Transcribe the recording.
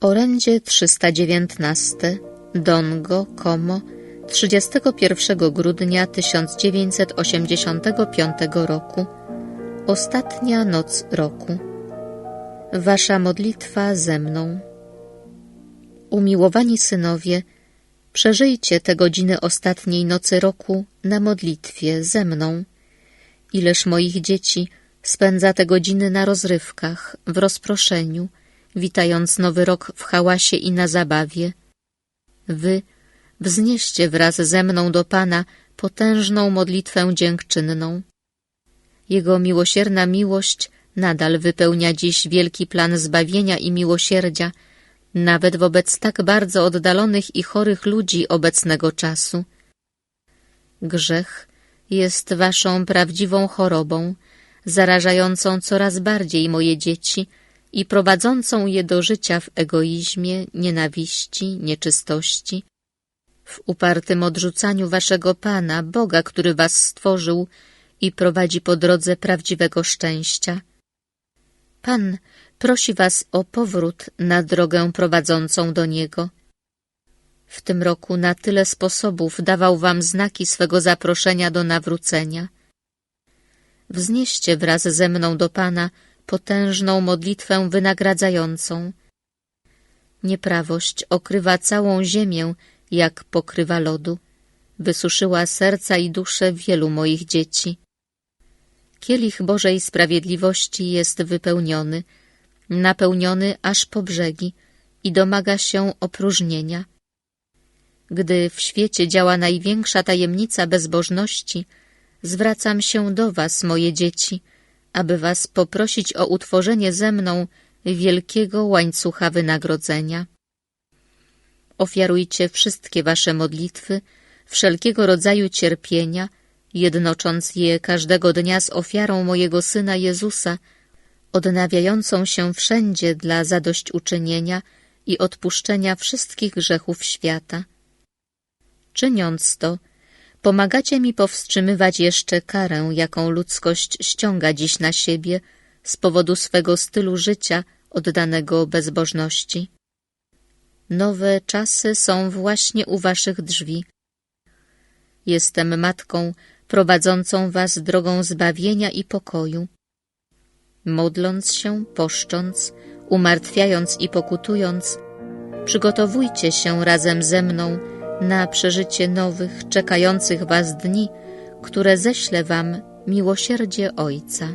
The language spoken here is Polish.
Orędzie 319 Dongo, Como 31 grudnia 1985 roku Ostatnia noc roku Wasza modlitwa ze mną Umiłowani synowie, przeżyjcie te godziny ostatniej nocy roku na modlitwie ze mną. Ileż moich dzieci spędza te godziny na rozrywkach, w rozproszeniu, witając nowy rok w hałasie i na zabawie. Wy wznieście wraz ze mną do Pana potężną modlitwę dziękczynną. Jego miłosierna miłość nadal wypełnia dziś wielki plan zbawienia i miłosierdzia, nawet wobec tak bardzo oddalonych i chorych ludzi obecnego czasu. Grzech jest waszą prawdziwą chorobą, zarażającą coraz bardziej moje dzieci i prowadzącą je do życia w egoizmie, nienawiści, nieczystości, w upartym odrzucaniu waszego Pana, Boga, który was stworzył i prowadzi po drodze prawdziwego szczęścia. Pan prosi was o powrót na drogę prowadzącą do Niego. W tym roku na tyle sposobów dawał wam znaki swego zaproszenia do nawrócenia. Wznieście wraz ze mną do Pana potężną modlitwę wynagradzającą. Nieprawość okrywa całą ziemię, jak pokrywa lodu. Wysuszyła serca i dusze wielu moich dzieci. Kielich Bożej Sprawiedliwości jest wypełniony, napełniony aż po brzegi i domaga się opróżnienia. Gdy w świecie działa największa tajemnica bezbożności, zwracam się do was, moje dzieci, aby was poprosić o utworzenie ze mną wielkiego łańcucha wynagrodzenia. Ofiarujcie wszystkie wasze modlitwy, wszelkiego rodzaju cierpienia, jednocząc je każdego dnia z ofiarą mojego Syna Jezusa, odnawiającą się wszędzie dla zadośćuczynienia i odpuszczenia wszystkich grzechów świata. Czyniąc to, pomagacie mi powstrzymywać jeszcze karę, jaką ludzkość ściąga dziś na siebie z powodu swego stylu życia oddanego bezbożności. Nowe czasy są właśnie u waszych drzwi. Jestem matką prowadzącą was drogą zbawienia i pokoju. Modląc się, poszcząc, umartwiając i pokutując, przygotowujcie się razem ze mną na przeżycie nowych, czekających was dni, które ześlę wam miłosierdzie Ojca.